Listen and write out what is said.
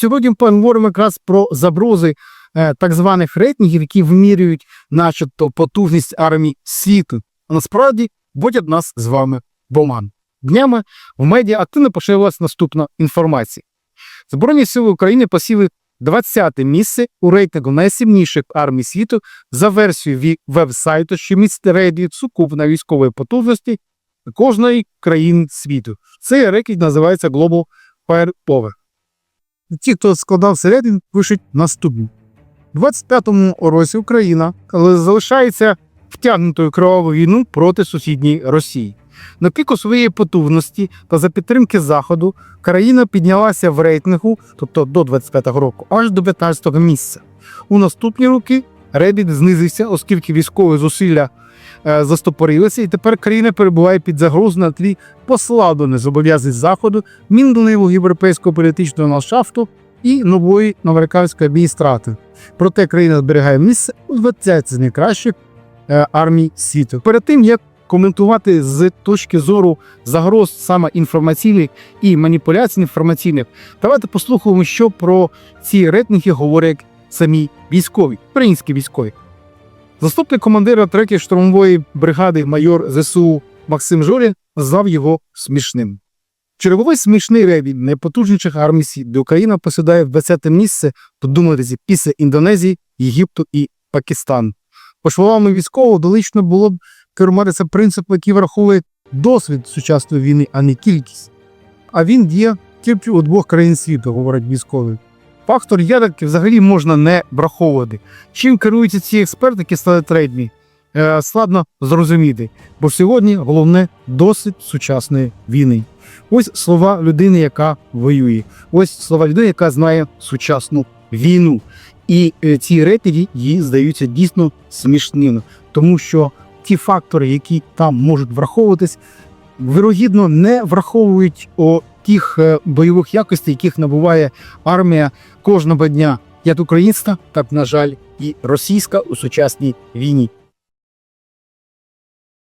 Сьогодні поговоримо якраз про забрози е, так званих рейтингів, які вимірюють, начебто, потужність армії світу. А насправді вводять нас з вами в оман. Днями в медіа активно поширилась наступна інформація. Збройні сили України посіли 20-те місце у рейтингу найсильніших армій світу за версією веб-сайту, що містить рейтинг сукупної військової потужності кожної країни світу. Цей рейтинг називається Global Fire Power. Ті, хто складав цей рейтинг, пишуть наступне. У 25-му році Україна залишається втягнутою кровавою війну проти сусідньої Росії. На піку своєї потужності та за підтримки Заходу країна піднялася в рейтингу, тобто до 25-го року, аж до 15-го місця. У наступні роки рейтинг знизився, оскільки військові зусилля застопорилися, і тепер країна перебуває під загрозою на тлі послаблених зобов'язань Заходу, мінливого європейського політичного ландшафту і нової американської адміністрації. Проте країна зберігає місце у 20 з найкращих е, армій світу. Перед тим як коментувати з точки зору загроз саме інформаційних і маніпуляцій інформаційних, давайте послухаємо, що про ці рейтинги говорять самі військові, українські військові. Заступник командира 3-ї штурмової бригади майор ЗСУ Максим Жорін назвав його смішним. Черговий смішний ревінь найпотужніших армій світу, де Україна посідає в 20 місце, подуматися, після Індонезії, Єгипту і Пакистану. По словам військового, долично було б керуватися принципом, який враховує досвід сучасної війни, а не кількість. А він діє тільки у двох країн світу, говорить військовий. Фактор ядерки взагалі можна не враховувати. Чим керуються ці експерти, які стали трейдмі, е, складно зрозуміти. Бо сьогодні головне досвід сучасної війни. Ось слова людини, яка воює. Ось слова людини, яка знає сучасну війну. І е, ці рейтинги їй здаються дійсно смішними, тому що ті фактори, які там можуть враховуватись, вирогідно не враховують о тих е, бойових якостей, яких набуває армія кожного дня, як українська, так, на жаль, і російська у сучасній війні.